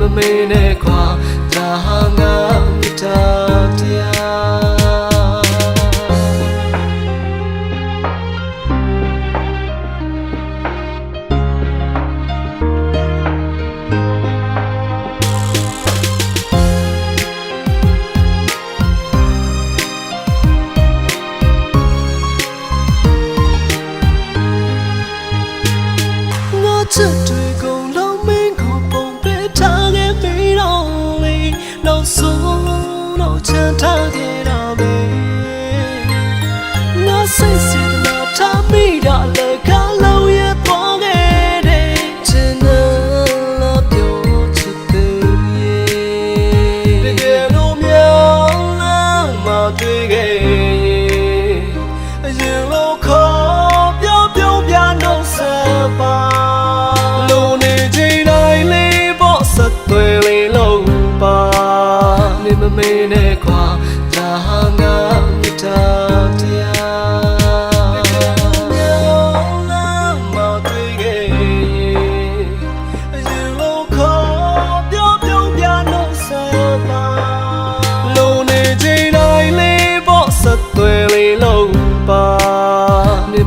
မမေနဲ့ခွာ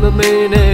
the meaning